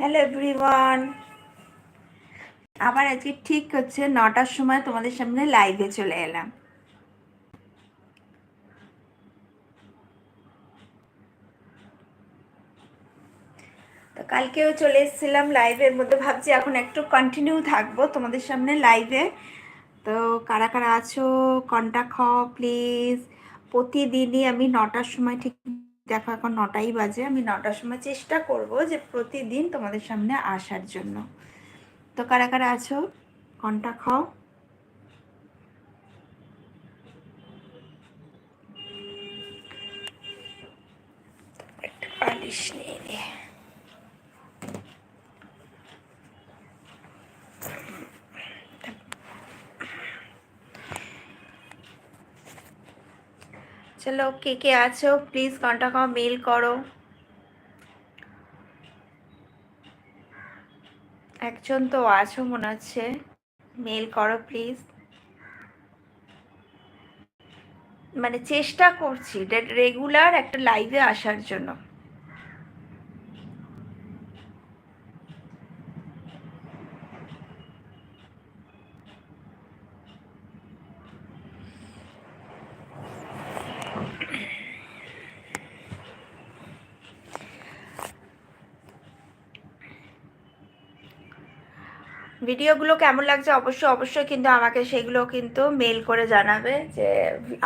Hello everyone. আবার আজকে ঠিক হচ্ছে নটার সময় তোমাদের সামনে লাইভে চলে এলাম। তো কালকেও চলে এসেছিলাম লাইভের মধ্যে ভাবছি এখন একটু কন্টিনিউ থাকব তোমাদের সামনে লাইভে তো কারা কারা আছো কন্ট্যাক্ট হও প্লিজ প্রতিদিনই আমি নটার সময় ঠিক দেখো এখন নটাই বাজে, আমি নটার সময় চেষ্টা করব যে প্রতিদিন তোমাদের সামনে আসার জন্য। তো কারা কারা আছো? কন্টা খাও। পালিশ নিয়ে চলো, কে কে আছো? প্লিজ কন্ট্যাক্ট করো মেল করো। একজন তো আছো মনে হচ্ছে। মেল করো প্লিজ মানে চেষ্টা করছি রেগুলার একটা লাইভে আসার জন্য। ভিডিওগুলো কেমন লাগছে অবশ্যই অবশ্যই কিন্তু আমাকে সেগুলো কিন্তু মেল করে জানাবে যে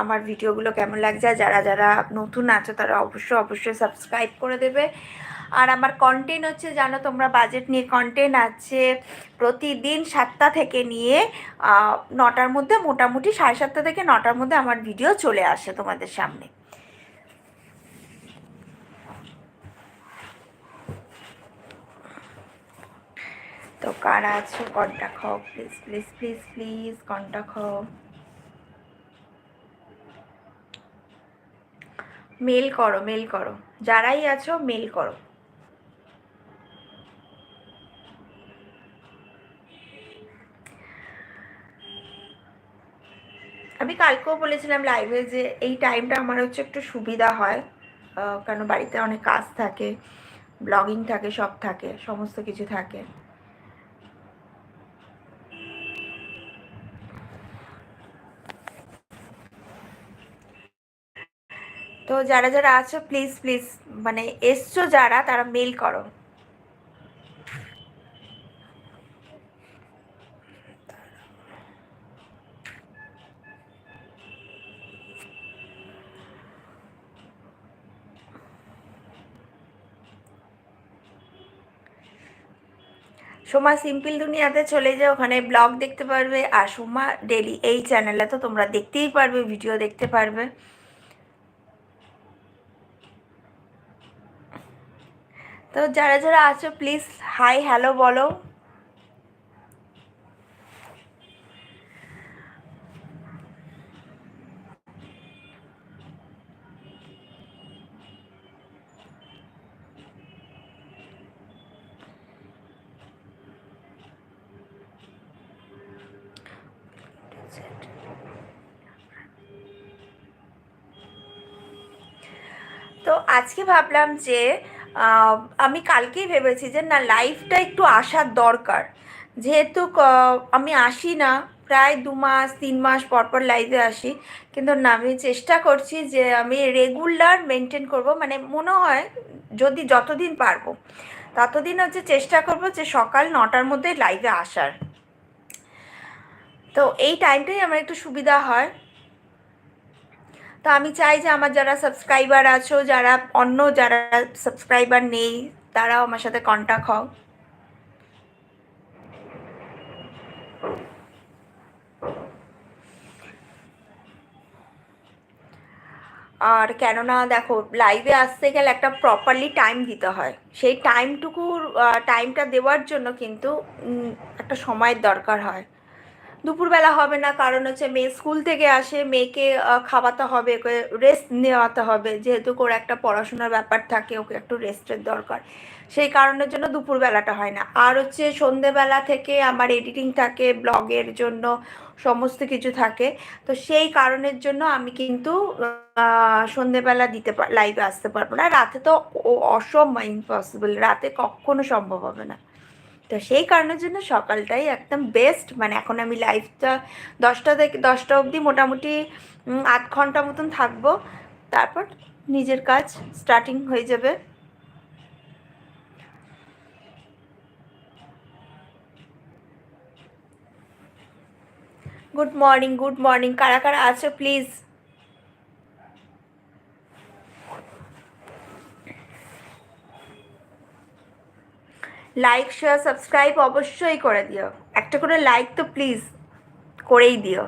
আমার ভিডিওগুলো কেমন লাগছে। যারা যারা নতুন আছো তারা অবশ্যই অবশ্যই সাবস্ক্রাইব করে দেবে। আর আমার কন্টেন্ট হচ্ছে, জানো তোমরা বাজেট নিয়ে কন্টেন্ট আছে প্রতিদিন সাতটা থেকে নিয়ে নটার মধ্যে, মোটামুটি সাড়ে সাতটা থেকে নটার মধ্যে আমার ভিডিও চলে আসে তোমাদের সামনে। তো কারা আছো? কন্ট্যাক্ট হও please please please please contact হও মেল করো মেল করো। যারাই আছো, মেল করো। আমি কালকেও বলেছিলাম লাইভে যে এই টাইমটা আমার হচ্ছে একটু সুবিধা হয় কেন বাড়িতে অনেক কাজ থাকে ব্লগিং থাকে, সব থাকে, সমস্ত কিছু থাকে। তো যারা যারা আছো প্লিজ প্লিজ মানে এসছো যারা, তারা মেল করো। সোমা সিম্পল দুনিয়াতে চলে যাও, ওখানে ব্লগ দেখতে পারবে। আর সোমা ডেলি এই চ্যানেলে তো তোমরা দেখতেই পারবে ভিডিও দেখতে পারবে। তো যারা যারা আছো প্লিজ হাই হ্যালো বলো। তো আজকে ভাবলাম যে আমি কালকেই ভেবেছি যে না লাইফটা একটু আসার দরকার। যেহেতু আমি আসি না, প্রায় দু মাস, তিন মাস পর পর লাইভে আসি। কিন্তু না, আমি চেষ্টা করছি যে আমি রেগুলার মেনটেন করব। মানে মনে হয়, যদি যতদিন পারব, ততদিন হচ্ছে চেষ্টা করব যে সকাল নটার মধ্যে লাইভে আসার। তো এই টাইমটাই আমার একটু সুবিধা হয়। তো আমি চাই যে আমার যারা সাবস্ক্রাইবার আছো, যারা অন্য যারা সাবস্ক্রাইবার নেই, তারাও আমার সাথে কন্ট্যাক্ট হও। আর কেননা দেখো লাইভে আসতে গেলে একটা প্রপারলি টাইম দিতে হয়। সেই টাইমটুকুর টাইমটা দেওয়ার জন্য কিন্তু একটা সময়ের দরকার হয়। দুপুরবেলা হবে না, কারণ হচ্ছে মেয়ে স্কুল থেকে আসে, মেয়েকে খাওয়াতে হবে, ওকে রেস্ট নেওয়াতে হবে। যেহেতু ওর একটা পড়াশোনার ব্যাপার থাকে, ওকে একটু রেস্টের দরকার। সেই কারণের জন্য দুপুরবেলাটা হয় না। আর হচ্ছে সন্ধেবেলা থেকে আমার এডিটিং থাকে, ব্লগের জন্য সমস্ত কিছু থাকে। তো সেই কারণের জন্য আমি কিন্তু সন্ধেবেলা দিতে লাইভে আসতে পারব না। রাতে তো অসম্ভব ইম্পসিবল রাতে কখনো সম্ভব হবে না। তো সেই কারণের জন্য সকালটাই একদম বেস্ট মানে এখন আমি লাইভটা দশটা থেকে, দশটা অবধি মোটামুটি আধ ঘণ্টা মতন থাকব। তারপর নিজের কাজ স্টার্টিং হয়ে যাবে। গুড মর্নিং গুড মর্নিং কারা কারা আছো প্লিজ লাইক শেয়ার সাবস্ক্রাইব অবশ্যই করে দিও। একটা করে লাইক তো প্লিজ করেই দিও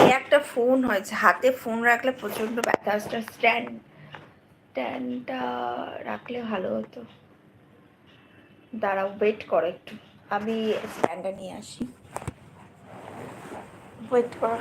এই একটা ফোন হয়েছে, হাতে ফোন রাখলে প্রচণ্ড ব্যথা আসছে স্ট্যান্ড, স্ট্যান্ডটা রাখলে ভালো হতো। দাঁড়াও ওয়েট করো একটু। আমি স্ট্যান্ডটা নিয়ে আসি। ওয়েট করো।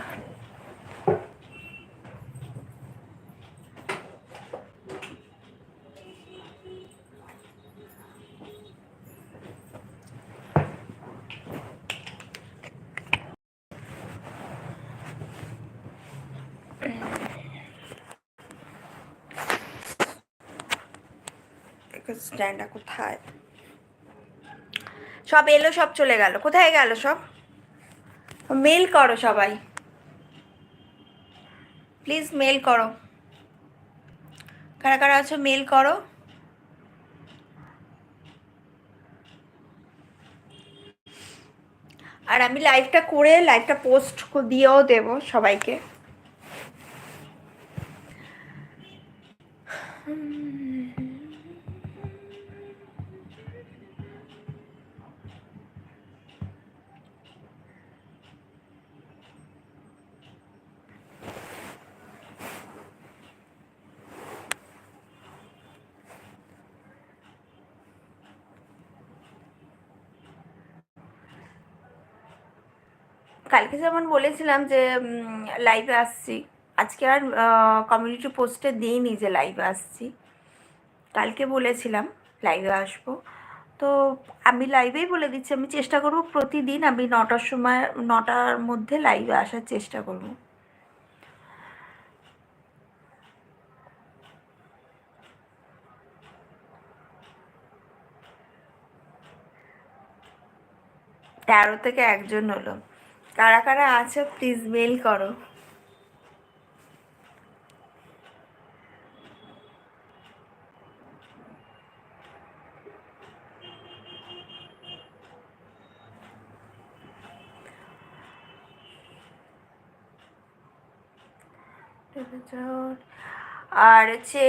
স্ট্যান্ডটা কোথায়? সব এলো, সব চলে গেল। কোথায় গেল সব? মেল করো সবাই। প্লিজ মেল করো। কারা কারা আছো মেল করো। আর আমি লাইভটা করে লাইভটা পোস্ট দিয়েও দেব সবাইকে। কালকে যেমন বলেছিলাম যে লাইভে আসছি। আজকে আর কমিউনিটি পোস্টে দিইনি যে লাইভে আসছি। কালকে বলেছিলাম লাইভে আসব। তো আমি লাইভেই বলে দিচ্ছি, আমি চেষ্টা করব প্রতিদিন আমি নটার সময়, নটার মধ্যে লাইভে আসার চেষ্টা করব। তেরো থেকে একজন হলো। কারা কারা আছো প্লিজ মেল করো। আর হচ্ছে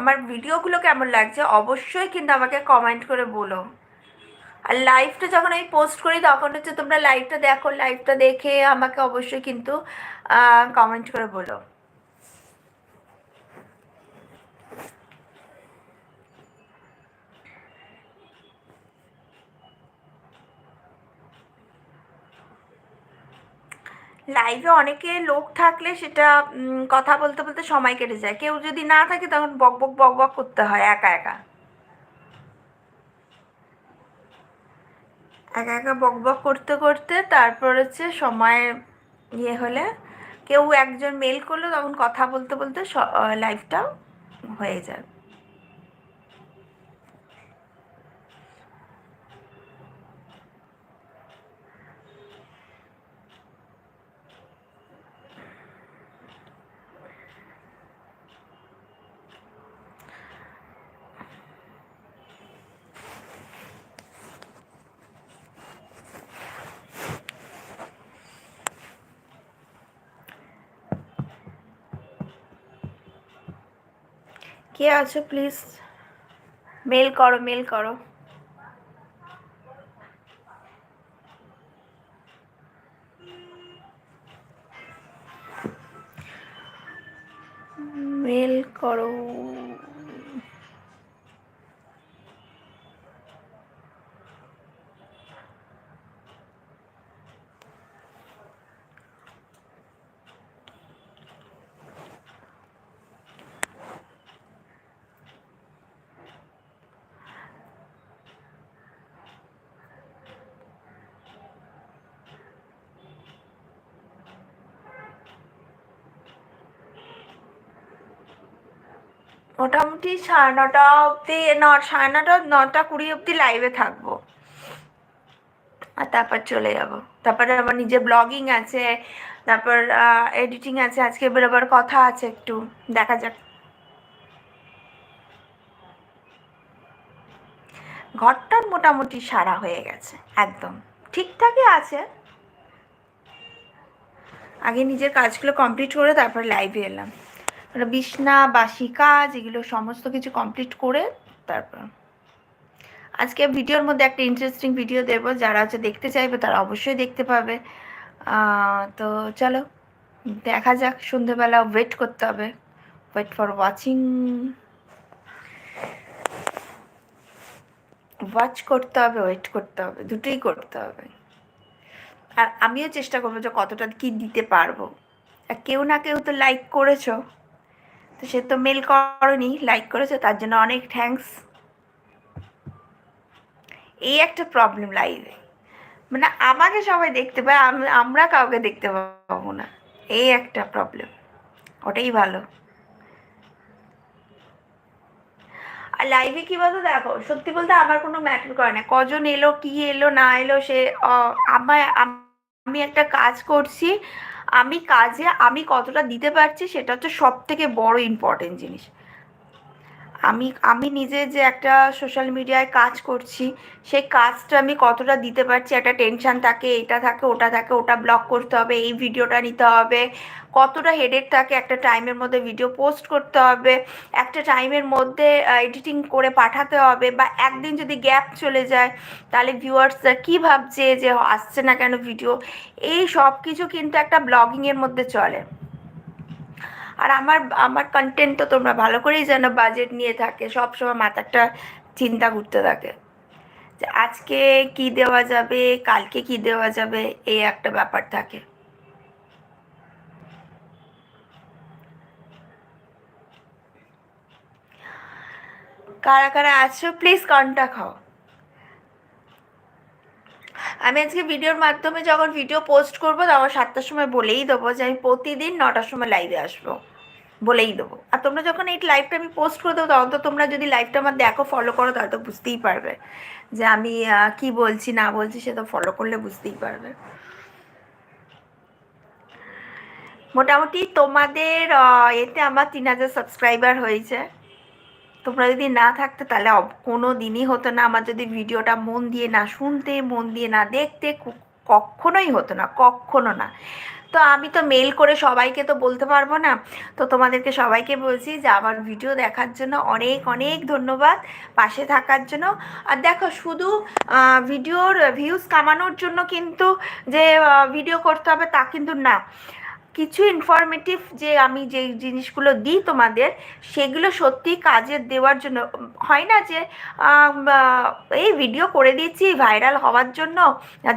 আমার ভিডিওগুলো কেমন লাগছে? অবশ্যই কিন্তু আমাকে কমেন্ট করে বলো। আর লাইভটা যখন আমি পোস্ট করি, তখন হচ্ছে তোমরা লাইভটা দেখো লাইভটা দেখে আমাকে অবশ্যই কিন্তু কমেন্ট করে বলো। লাইভে অনেকে লোক থাকলে সেটা কথা বলতে বলতে সময় কেটে যায়। কেউ যদি না থাকে, তখন বক বক বক বক করতে হয়, একা একা। একা একা বক বক করতে করতে তারপর হচ্ছে সময় ইয়ে হলে কেউ একজন মেল করল তখন কথা বলতে বলতে লাইফটা হয়ে যায়। কে আছো প্লিজ মেল করো মেল করো। মেল করো মোটামুটি সাড়ে নটা অবধি, ন, সাড়ে নটা নটা কুড়ি অবধি লাইভে থাকব। আর তারপর চলে যাব। তারপরে আমার নিজের ব্লগিং আছে, তারপর এডিটিং আছে, আজকে বেরোবার কথা আছে একটু, দেখা যাক। ঘরটার মোটামুটি সারা হয়ে গেছে, একদম। ঠিকঠাকই আছে। আগে নিজের কাজগুলো কমপ্লিট করে তারপর লাইভে এলাম। বিছনা, বাসি কাজ, এগুলো সমস্ত কিছু কমপ্লিট করে তারপর আজকে ভিডিওর মধ্যে একটা ইন্টারেস্টিং ভিডিও দেব, যারা হচ্ছে দেখতে চাইবে তারা অবশ্যই দেখতে পাবে। তো চলো, দেখা যাক সন্ধেবেলা ওয়েট করতে হবে। ওয়েট ফর ওয়াচিং ওয়াচ করতে হবে ওয়েট করতে হবে, দুটোই করতে হবে। আর আমিও চেষ্টা করব যে কতটা কি দিতে পারব। আর কেউ না কেউ তো লাইক করেছ। তো সে তো মেল করনি লাইক করেছ, তার জন্য অনেক থ্যাঙ্কস এই একটা প্রবলেম লাইভে মানে আমাকে সবাই দেখতে পায় আমরা কাউকে দেখতে পাবো না। এই একটা প্রবলেম ওটাই ভালো। আর লাইভে কী বলতো দেখো, সত্যি বলতে আমার কোনো ম্যাটার করে না। কজন এলো, কি এলো, না এলো, সে আমি একটা কাজ করছি আমি কাজে আমি কতটা দিতে পারছি সেটা হচ্ছে সব থেকে বড় ইম্পর্টেন্ট জিনিস। আমি আমি নিজে যে একটা সোশ্যাল মিডিয়ায় কাজ করছি, সেই কাজটা আমি কতটা দিতে পারছি, একটা টেনশান থাকে, এটা থাকে, ওটা থাকে, ওটা ব্লক করতে হবে, এই ভিডিওটা নিতে হবে, কতটা হেডেক থাকে, একটা টাইমের মধ্যে ভিডিও পোস্ট করতে হবে, একটা টাইমের মধ্যে এডিটিং করে পাঠাতে হবে, বা একদিন যদি গ্যাপ চলে যায়, তাহলে ভিউয়ার্সরা কী ভাবছে যে, আসছে না কেন ভিডিও এই সব কিছু কিন্তু একটা ব্লগিংয়ের মধ্যে চলে। আর আমার আমার কন্টেন্ট তো তোমরা ভালো করেই জানো বাজেট নিয়ে থাকে, সব সময় মাথাটা চিন্তা ঘুরতে থাকে। যে আজকে কি দেওয়া যাবে, কালকে কি দেওয়া যাবে, এই একটা ব্যাপার থাকে। কারা কারা আছো প্লিজ কন্ট্যাক্ট হও। আমি আজকে ভিডিওর মাধ্যমে যখন ভিডিও পোস্ট করব তখন সাতটার সময় বলেই দেবো যে আমি প্রতিদিন নটার সময় লাইভে আসব। বলেই দেবো। আর তোমরা যখন এই লাইভটা আমি পোস্ট করে দেবো, তখন তো তোমরা যদি লাইভটা আমার দেখো ফলো করো, তাহলে তো বুঝতেই পারবে যে আমি কি বলছি, না বলছি, সে তো ফলো করলে বুঝতেই পারবে। মোটামুটি তোমাদের এতে আমার তিন হাজার সাবস্ক্রাইবার হয়েছে। তোমরা যদি না থাকতে তাহলে কোনো দিনই হতো না। আমার যদি ভিডিওটা মন দিয়ে না শুনতে, মন দিয়ে না দেখতে কখনোই হতো না, কখনো না। তো আমি তো মেল করে সবাইকে তো বলতে পারব না। তো তোমাদেরকে সবাইকে বলছি যে আমার ভিডিও দেখার জন্য অনেক অনেক ধন্যবাদ পাশে থাকার জন্য। আর দেখো শুধু ভিডিওর ভিউজ কামানোর জন্য কিন্তু যে ভিডিও করতে হবে তা কিন্তু না। কিছু ইনফরমেটিভ যে আমি যে জিনিসগুলো দিই তোমাদের, সেগুলো সত্যি কাজে দেওয়ার জন্য, হয় না যে এই ভিডিও করে দিয়েছি ভাইরাল হওয়ার জন্য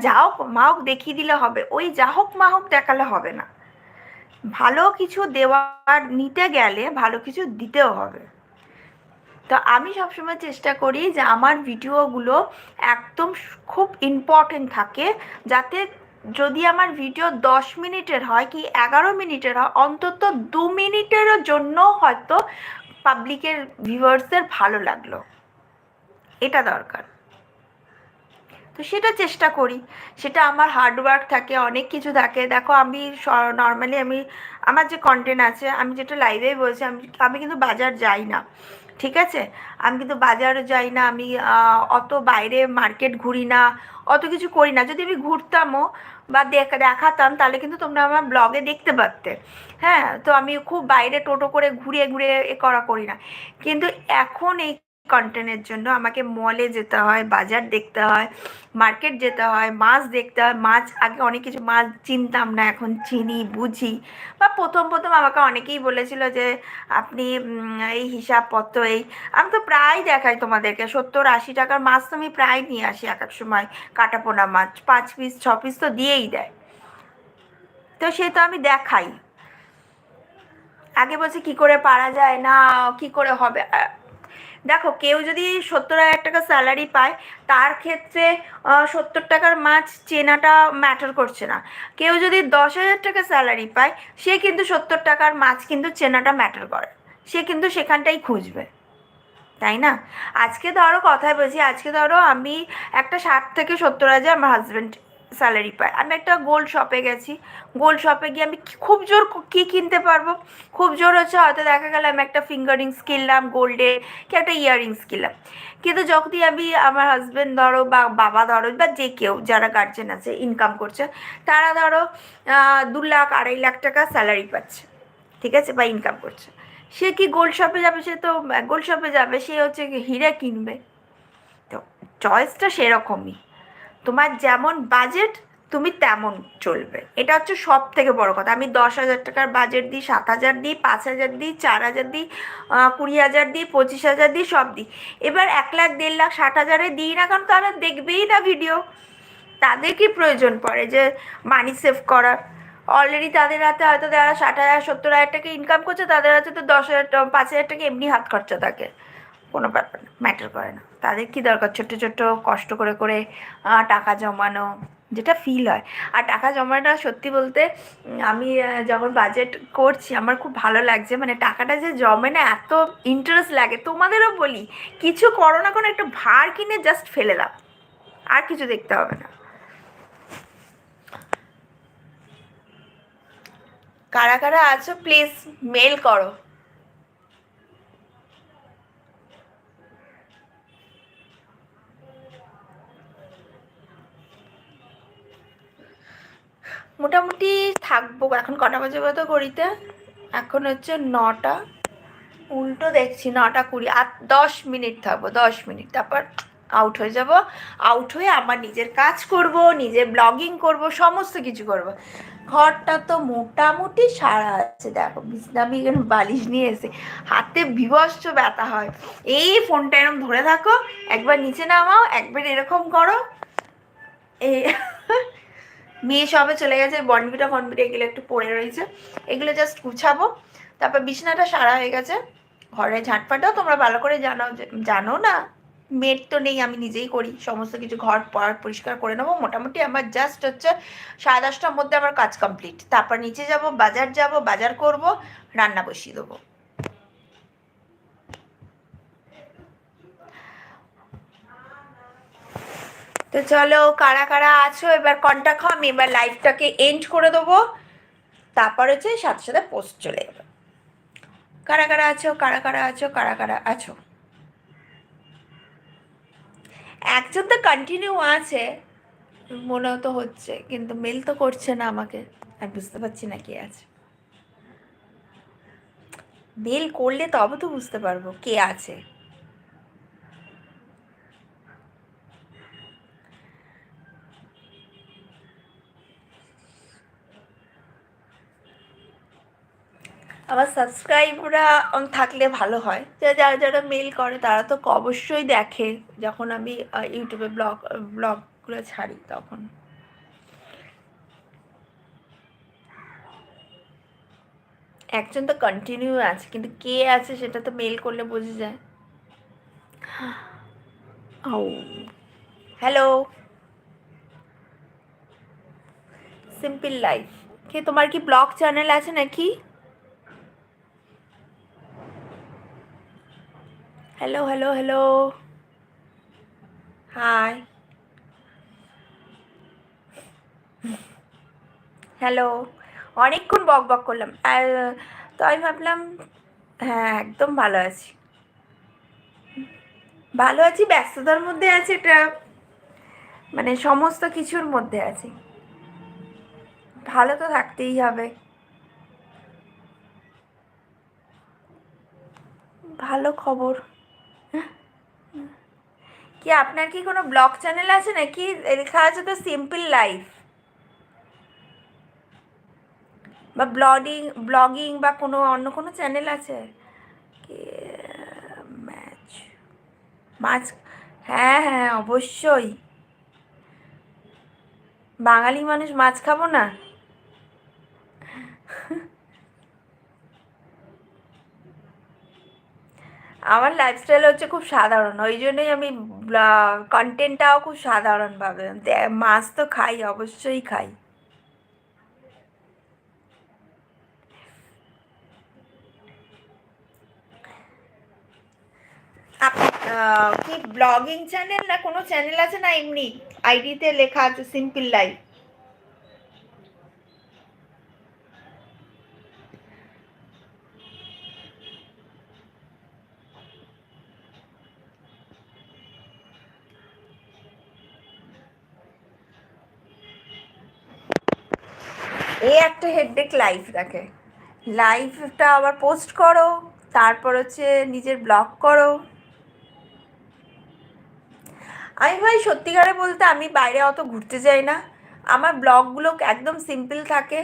যা হোক, মা হোক দেখিয়ে দিলে হবে, ওই যা হোক মা হোক দেখালে হবে না। ভালো কিছু দেওয়ার নিতে গেলে ভালো কিছু দিতেও হবে। তো আমি সবসময় চেষ্টা করি যে আমার ভিডিওগুলো একদম খুব ইম্পর্টেন্ট থাকে, যাতে যদি আমার ভিডিও দশ মিনিটের হয় কি এগারো মিনিটের হয়, অন্তত দু মিনিটেরও জন্য হয়তো পাবলিকের ভিউয়ার্সদের ভালো লাগল। এটা দরকার। তো সেটা চেষ্টা করি। সেটা আমার হার্ডওয়ার্ক থাকে, অনেক কিছু থাকে। দেখো, আমি নর্মালি আমি, আমার যে কন্টেন্ট আছে, আমি যেটা লাইভেই বলছি, আমি আমি কিন্তু বাজার যাই না। ঠিক আছে? আমি কিন্তু বাজারে যাই না, আমি অত বাইরে মার্কেট ঘুরি না, অত কিছু করি না। যদি আমি ঘুরতামও বা দেখাতাম, তাহলে কিন্তু তোমরা আমার ব্লগে দেখতে পারতে। হ্যাঁ? তো আমি খুব বাইরে টোটো করে ঘুরে ঘুরে এ করা করি না। কিন্তু এখন এই কন্টেন্টের জন্য আমাকে মলে যেতে হয়, বাজার দেখতে হয় মার্কেট যেতে হয়, মাছ দেখতে হয়। মাছ, আগে অনেক কিছু মাছ চিনতাম না, এখন চিনি, বুঝি। বা প্রথম প্রথম আমাকে অনেকেই বলেছিল যে, আপনি এই হিসাবপত্র এই আমি তো প্রায় দেখাই তোমাদেরকে। সত্তর, আশি টাকার মাছ তো আমি প্রায় নিয়ে আসি এক এক সময়। কাটাপোনা মাছ, পাঁচ পিস ছ পিস তো দিয়েই দেয়। তো সে তো আমি দেখাই। আগে বলছে, কি করে পারা যায় না, কি করে হবে? দেখো, কেউ যদি সত্তর হাজার টাকা স্যালারি পায়, তার ক্ষেত্রে সত্তর টাকার মাছ চেনাটা ম্যাটার করছে না। কেউ যদি দশ হাজার টাকা স্যালারি পায়, সে কিন্তু সত্তর টাকার মাছ কিন্তু চেনাটা ম্যাটার করে। সে কিন্তু সেখানটাই খুঁজবে। তাই না? আজকে ধরো কথায় বলছি, আজকে ধরো আমি একটা ষাট থেকে সত্তর হাজার আমার হাজব্যান্ড স্যালারি পায় আমি একটা গোল্ড শপে গেছি। গোল্ড শপে গিয়ে আমি খুব জোর কী কিনতে পারব? খুব জোর হচ্ছে হয়তো দেখা গেল আমি একটা ফিঙ্গারিংস কিনলাম গোল্ডের কি একটা ইয়াররিংস কিনলাম কিন্তু যখনই আমি আমার হাজব্যান্ড ধরো বা বাবা ধরো বা যে কেউ যারা গার্জেন আছে ইনকাম করছে, তারা ধরো দু লাখ, আড়াই লাখ টাকা স্যালারি পাচ্ছে, ঠিক আছে? বা ইনকাম করছে। সে কি গোল্ড শপে যাবে? সে তো গোল্ড শপে যাবে, সে হচ্ছে হিরে কিনবে। তো চয়েসটা সেরকমই। তোমার যেমন বাজেট তুমি তেমন চলবে। এটা হচ্ছে সব থেকে বড় কথা। আমি দশ হাজার টাকার বাজেট দিই, সাত হাজার দিই, পাঁচ হাজার দিই, চার হাজার দিই কুড়ি হাজার দিই, পঁচিশ হাজার দিই, সব দিই। এবার এক লাখ, দেড় লাখ, ষাট হাজারে দিই না কারণ তারা দেখবেই না ভিডিও তাদের কি প্রয়োজন পড়ে যে মানি সেভ করার? অলরেডি তাদের হাতে হয়তো যারা ষাট হাজার, সত্তর হাজার টাকা ইনকাম করছে, তাদের হাতে তো দশ হাজার, পাঁচ হাজার টাকা এমনি হাত খরচা থাকে। কোনো ব্যাপার না ম্যাটার করে না। তাদের কি দরকার? ছোট্ট ছোট্ট কষ্ট করে করে টাকা জমানো, যেটা ফিল হয়। আর টাকা জমাটা সত্যি বলতে আমি যখন বাজেট করছি, আমার খুব ভালো লাগছে। মানে টাকাটা যে জমে না, এত ইন্টারেস্ট লাগে। তোমাদেরও বলি, কিছু করো না কোনো, একটু ভার কিনে জাস্ট ফেলে দাও। আর কিছু দেখতে হবে না। কারা কারা আছো প্লিজ মেল করো। মোটামুটি থাকব। এখন কটা বাজে তো ঘড়িতে? এখন হচ্ছে নটা। উল্টো দেখছি, নটা কুড়ি। আর দশ মিনিট থাকব, দশ মিনিট। তারপর আউট হয়ে যাব। আউট হয়ে আমার নিজের কাজ করব, নিজের ব্লগিং করব, সমস্ত কিছু করব। ঘরটা তো মোটামুটি সারা আছে। দেখো বিছনামি এখানে বালিশ নিয়ে এসে হাতে বিভস্ত ব্যথা হয়। এই ফোনটা এরকম ধরে থাকো, একবার নিচে নামাও, একবার এরকম করো। এই মেয়ে সবে চলে গেছে, বনবিটা ফনবিটা এগুলো একটু পড়ে রয়েছে। এগুলো জাস্ট গুছাবো। তারপর বিছনাটা সারা হয়ে গেছে। ঘরে ঝাঁটফাটাও তোমরা ভালো করে জানো জানো না? মেড তো নেই, আমি নিজেই করি। সমস্ত কিছু ঘর পরিষ্কার করে নেব। মোটামুটি আমার জাস্ট হচ্ছে সাড়ে দশটার মধ্যে আমার কাজ কমপ্লিট তারপর নিচে যাব, বাজার যাব, বাজার করব, রান্না বসিয়ে দেবো। তো চলো, কারা কারা আছো, এবার কন্ট্যাক্ট আমি এবার লাইভটাকে এন্ড করে দেবো। তারপর হচ্ছে সাথে সাথে পোস্ট চলে যাবে। কারা কারা আছো, কারা কারা আছো, কারা কারা আছো? একজন তো কন্টিনিউ আছে মনে তো হচ্ছে, কিন্তু মেল তো করছে না আমাকে, আর বুঝতে পারছি না কে আছে। মেল করলে তবে তো বুঝতে পারব কে আছে। আমার সাবস্ক্রাইবরা থাকলে ভালো হয়। যারা যারা মেল করে তারা তো অবশ্যই দেখে যখন আমি ইউটিউবে ব্লগ ব্লগগুলো ছাড়ি তখন। একজন তো কন্টিনিউ আছে কিন্তু কে আছে সেটা তো মেল করলে বোঝা যায়। ও হ্যালো সিম্পল লাইফ কে তোমার কি ব্লগ চ্যানেল আছে নাকি? Hello hello hello hi hello অনেকক্ষণ বক বক করলাম। আর, তো আমি ভাবলাম হ্যাঁ একদম ভালো আছি। ভালো আছি, ব্যস্ততার মধ্যে আছে এটা মানে সমস্ত কিছুর মধ্যে আছি। ভালো তো থাকতেই হবে। ভালো খবর। কি আপনার কি কোনো ব্লগ চ্যানেল আছে নাকি? লেখা আছে তো সিম্পল লাইফ বা ব্লগিং ব্লগিং বা কোনো অন্য কোনো চ্যানেল আছে? কি ম্যাচ মাছ হ্যাঁ হ্যাঁ অবশ্যই। বাঙালি মানুষ মাছ খাব না? আমার লাইফস্টাইল হচ্ছে খুব সাধারণ, ওই জন্যই আমি কন্টেন্টটাও খুব সাধারণভাবে মাছ তো খাই, অবশ্যই খাই। কি ব্লগিং চ্যানেল না কোনো চ্যানেল আছে না এমনি? আইডিতে লেখা আছে সিম্পল লাইফ এই একটা হেডেক লাইফ দেখে। লাইফটা আবার পোস্ট করো, তারপর হচ্ছে নিজের ব্লগ করো। আমি ভাই, সত্যিকারে বলতে আমি বাইরে অত ঘুরতে যাই না। আমার ব্লগগুলো একদম সিম্পল থাকে।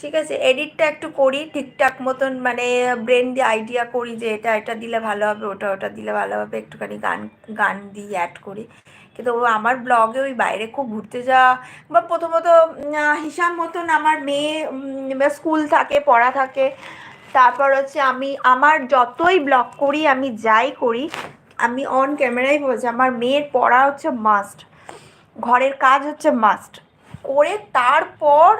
ঠিক আছে এডিটটা একটু করি, ঠিকঠাক মতন মানে ব্রেন দিয়ে আইডিয়া করি যে এটা এটা দিলে ভালো হবে, ওটা ওটা দিলে ভালো হবে, একটুখানি গান গান দিয়ে অ্যাড করি। কিন্তু আমার ব্লগে ওই বাইরে খুব ঘুরতে যাওয়া বা প্রথমত হিসাব মতন আমার মেয়ে স্কুল থাকে, পড়া থাকে, তারপর হচ্ছে আমি, আমার যতই ব্লগ করি, আমি যাই করি, আমি অন ক্যামেরাই বলছি, আমার মেয়ের পড়া হচ্ছে মাস্ট ঘরের কাজ হচ্ছে মাস্ট করে তারপর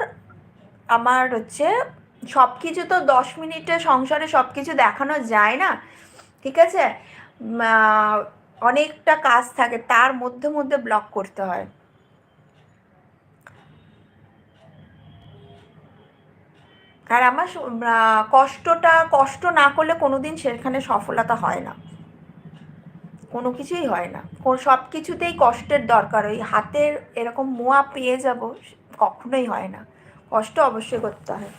আমার হচ্ছে সব কিছু তো দশ মিনিটে সংসারে সব কিছু দেখানো যায় না, ঠিক আছে? অনেকটা কাজ থাকে, তার মধ্যে মধ্যে ব্লক করতে হয়। আর আমার কষ্টটা, কষ্ট না করলে কোনোদিন সেখানে সফলতা হয় না। কোনো কিছুই হয় না। সব কিছুতেই কষ্টের দরকার। ওই হাতের এরকম মোয়া পেয়ে যাব কখনোই হয় না। কষ্ট অবশ্যই করতে হয়।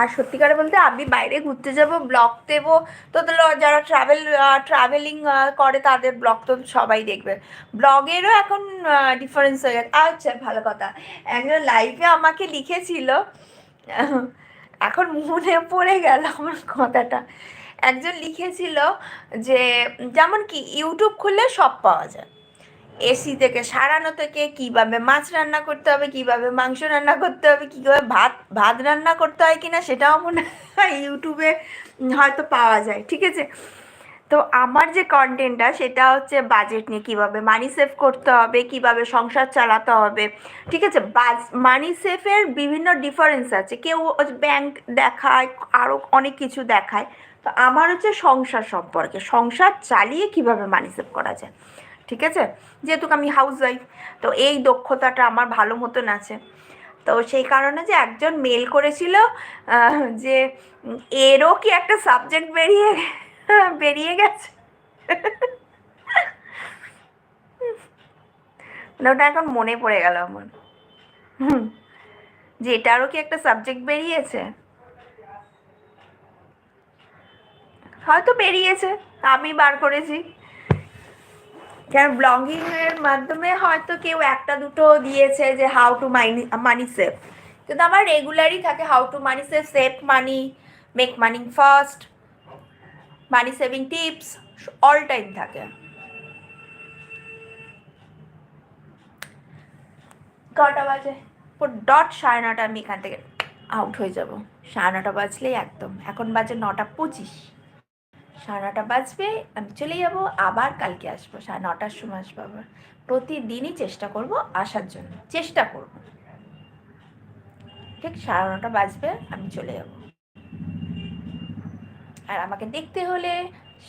আর সত্যিকারে বলতে আমি বাইরে ঘুরতে যাব ব্লগ দেবো। তো যারা ট্রাভেল ট্রাভেলিং করে তাদের ব্লগ তো সবাই দেখবে। ব্লগেরও এখন ডিফারেন্স হয়ে গেছে। আচ্ছা ভালো কথা। একজন লাইভে আমাকে লিখেছিল, এখন মনে পড়ে গেল আমার কথাটা। একজন লিখেছিল যে, যেমন কি ইউটিউব খুললে সব পাওয়া যায়। এসি থেকে সারানো থেকে কীভাবে মাছ রান্না করতে হবে, কীভাবে মাংস রান্না করতে হবে, কীভাবে ভাত ভাত রান্না করতে হয় কিনা সেটাও মনে হয় ইউটিউবে হয়তো পাওয়া যায়, ঠিক আছে? তো আমার যে কন্টেন্টটা সেটা হচ্ছে বাজেট নিয়ে কীভাবে মানি সেভ করতে হবে, কীভাবে সংসার চালাতে হবে, ঠিক আছে? বাজ মানি সেভের বিভিন্ন ডিফারেন্স আছে। কেউ ব্যাংক দেখায় আরও অনেক কিছু দেখায়। তো আমার হচ্ছে সংসার সম্পর্কে, সংসার চালিয়ে কীভাবে মানি সেভ করা যায়? ঠিক আছে? যেহেতু আমি হাউস ওয়াইফ তো এই দক্ষতাটা আমার ভালো মতন আছে। তো সেই কারণে যে একজন মেল করেছিল যে এরও কি একটা সাবজেক্ট বেরিয়ে বেরিয়ে গেছে? না, ওটা এখন মনে পড়ে গেল আমার। হুম। যে এটারও কি একটা সাবজেক্ট বেরিয়েছে? হয়তো বেরিয়েছে আমি বার করেছি। কেন ব্লগিং এর মাধ্যমে হয়তো কেউ একটা দুটো দিয়েছে যে how to money money save কিন্তু আমার রেগুলারই থাকে how to money save save money make money first money saving tips all time থাকে। কটা বাজে? ডট সাড়ে নটা আমি এখান থেকে আউট হয়ে যাব। সাড়ে নটা বাজলেই একদম। এখন বাজে নটা পঁচিশ। সাড়ে নটা বাজবে, আমি চলে যাব, আবার কালকে আসব, সাড়ে নটার সময় আসব আবার। প্রতিদিনই চেষ্টা করব আসার জন্য, চেষ্টা করব। ঠিক সাড়ে নটা বাজবে, আমি চলে যাব। আর আমাকে দেখতে হলে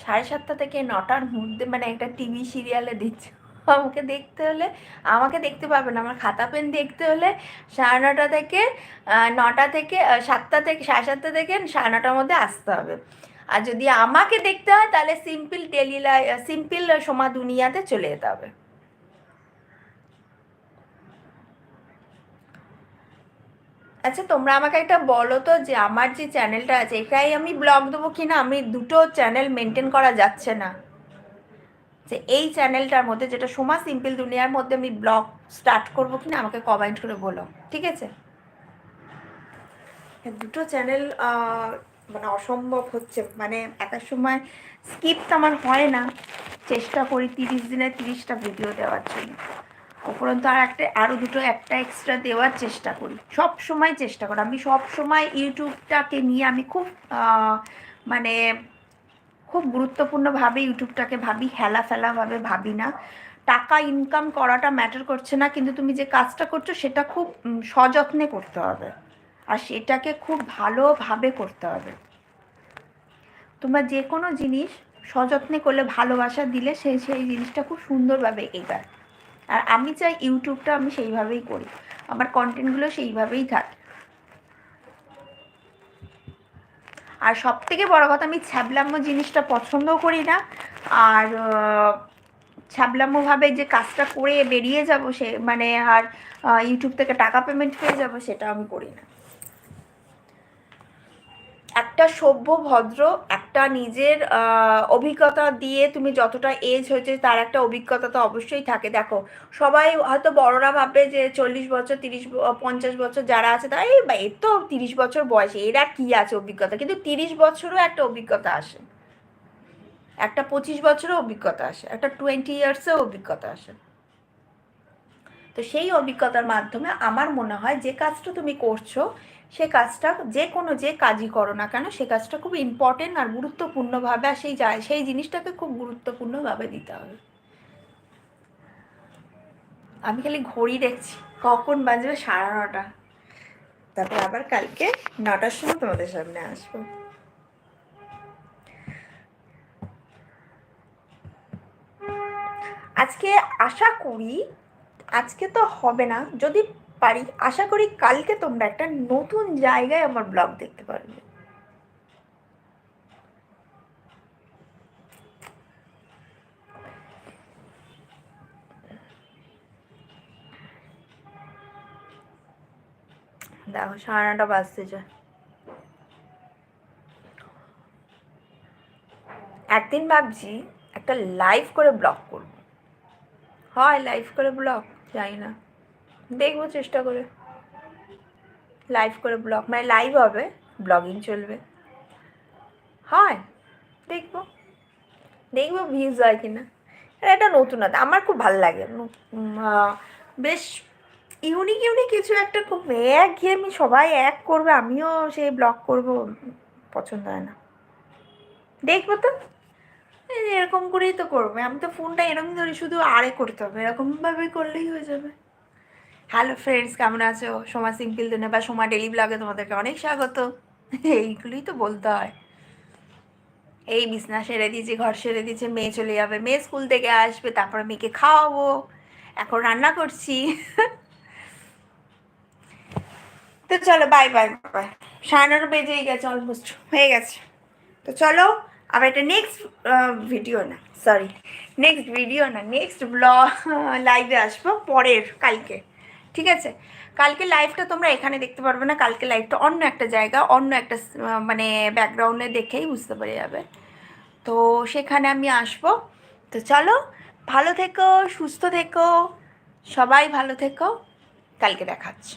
সাড়ে সাতটা থেকে নটার মধ্যে মানে একটা টিভি সিরিয়ালে দিচ্ছে আমাকে দেখতে হলে, আমাকে দেখতে পাবে না, আমার খাতা পেন দেখতে হলে সাড়ে নটা থেকে নটা থেকে সাতটা থেকে, সাড়ে সাতটা থেকে সাড়ে নটার মধ্যে আসতে হবে। আর যদি আমাকে দেখতে হয়, তাহলে সিম্পল লাই সিম্পল সোমা দুনিয়াতে চলে যেতে হবে। আচ্ছা তোমরা আমাকে একটা বলো তো যে আমার যে চ্যানেলটা আছে, এটাই আমি ব্লগ দেবো কি না আমি দুটো চ্যানেল মেনটেন করা যাচ্ছে না। যে এই চ্যানেলটার মধ্যে, যেটা সোমা সিম্পল দুনিয়ার মধ্যে আমি ব্লগ স্টার্ট করব কি না আমাকে কমেন্ট করে বলো। ঠিক আছে? দুটো চ্যানেল মানে অসম্ভব হচ্ছে। মানে একার সময় স্কিপ তো আমার হয় না। চেষ্টা করি তিরিশ দিনে তিরিশটা ভিডিও দেওয়ার জন্য। উপরন্তু আর একটা আরও দুটো, একটা এক্সট্রা দেওয়ার চেষ্টা করি। সব সময় চেষ্টা করি। আমি সব সময় ইউটিউবটাকে নিয়ে আমি খুব মানে খুব গুরুত্বপূর্ণভাবে ইউটিউবটাকে ভাবি হেলা ফেলাভাবে ভাবি না। টাকা ইনকাম করাটা ম্যাটার করছে না। কিন্তু তুমি যে কাজটা করছ, সেটা খুব সযত্নে করতে হবে। আর সেটাকে খুব ভালোভাবে করতে হবে। তোমরা যে কোনো জিনিস সযত্নে করলে, ভালোবাসা দিলে সেই সেই জিনিসটা খুব সুন্দরভাবে এগায় আর আমি চাই ইউটিউবটা আমি সেইভাবেই করি, আমার কন্টেন্টগুলো সেইভাবেই থাকে। আর সব থেকে বড় কথা, আমি ছ্যাবলাম্য জিনিসটা পছন্দও করি না। আর ছ্যাবলাম্যভাবে যে কাজটা করে বেরিয়ে যাব সে মানে আর ইউটিউব থেকে টাকা পেমেন্ট পেয়ে যাব সেটা আমি করি না। একটা সভ্য ভদ্র, একটা নিজের অভিজ্ঞতা দিয়ে তুমি যতটা এজ হয়েছে তার একটা অভিজ্ঞতা তো অবশ্যই থাকে। দেখো, সবাই হয়তো বড়রা ভাববে যে চল্লিশ বছর, তিরিশ পঞ্চাশ বছর যারা আছে তারা, এই এর তো তিরিশ বছর বয়সে, এরা কি আছে অভিজ্ঞতা? কিন্তু তিরিশ বছরও একটা অভিজ্ঞতা আসে। একটা পঁচিশ বছরও অভিজ্ঞতা আসে, একটা টোয়েন্টি ইয়ার্সেও অভিজ্ঞতা আসে। তো সেই অভিজ্ঞতার মাধ্যমে আমার মনে হয় যে কাজটা তুমি করছ সে কাজটা যে কোনো যে কাজই করো না কেন, সে কাজটা খুব ইম্পর্টেন্ট আর গুরুত্বপূর্ণভাবে আর সেই যায়, সেই জিনিসটাকে খুব গুরুত্বপূর্ণভাবে দিতে হবে। আমি খালি ঘড়ি দেখছি, কখন বাজবে সাড়ে নটা। তারপর আবার কালকে নটার সময় তোমাদের সামনে আসব। আজকে আশা করি, আজকে তো হবে না, যদি পারি। আশা করি কালকে তোমরা একটা নতুন জায়গায় আমার ব্লগ দেখতে পারবে। দেখো, সাড়ে নটা বাজতে যায় একদিন ভাবছি একটা লাইভ করে ব্লগ করব। হয় লাইভ করে ব্লগ, জানি না। দেখব চেষ্টা করে। লাইভ করে ব্লগ মানে লাইভ হবে ব্লগিং চলবে। হয়, দেখব। দেখব ভিউজ হয় কিনা। এটা নতুনতা, আমার খুব ভালো লাগে। বেশ ইউনিক ইউনিক কিছু একটা খুব এক গিয়ে আমি সবাই এক করবে, আমিও সেই ব্লগ করব, পছন্দ হয় না। দেখব তো। এরকম করেই তো করবে। আমি তো ফোনটা এরকম ধরি শুধু আরে করতে হবে, এরকমভাবে করলেই হয়ে যাবে। হ্যালো ফ্রেন্ডস কেমন আছো? সোমা সিম্পল দিনে বা সোমা ডেলি ব্লগে তোমাদেরকে অনেক স্বাগত। এইগুলোই তো বলতে হয়। এই বিছনা সেরে দিয়েছি, ঘর সেরে দিয়েছে, মেয়ে চলে যাবে। মেয়ে স্কুল থেকে আসবে, তারপরে মেয়েকে খাওয়াবো। এখন রান্না করছি। তো চলো বাই বাই বাই সাড়ে নটা বেজেই গেছে অলমোস্ট হয়ে গেছে। তো চলো, আবার এটা নেক্সট ভিডিও না সরি নেক্সট ভিডিও না নেক্সট ব্লগ লাইভে আসব, পরের, কালকে। ঠিক আছে? কালকে লাইভটা তোমরা এখানে দেখতে পারবে না, কালকে লাইভটা অন্য একটা জায়গা, অন্য একটা মানে ব্যাকগ্রাউন্ডে দেখেই বুঝতে পারে যাবে। তো সেখানে আমি আসব। তো চলো, ভালো থেকো, সুস্থ থেকো, সবাই ভালো থেকো, কালকে দেখাচ্ছে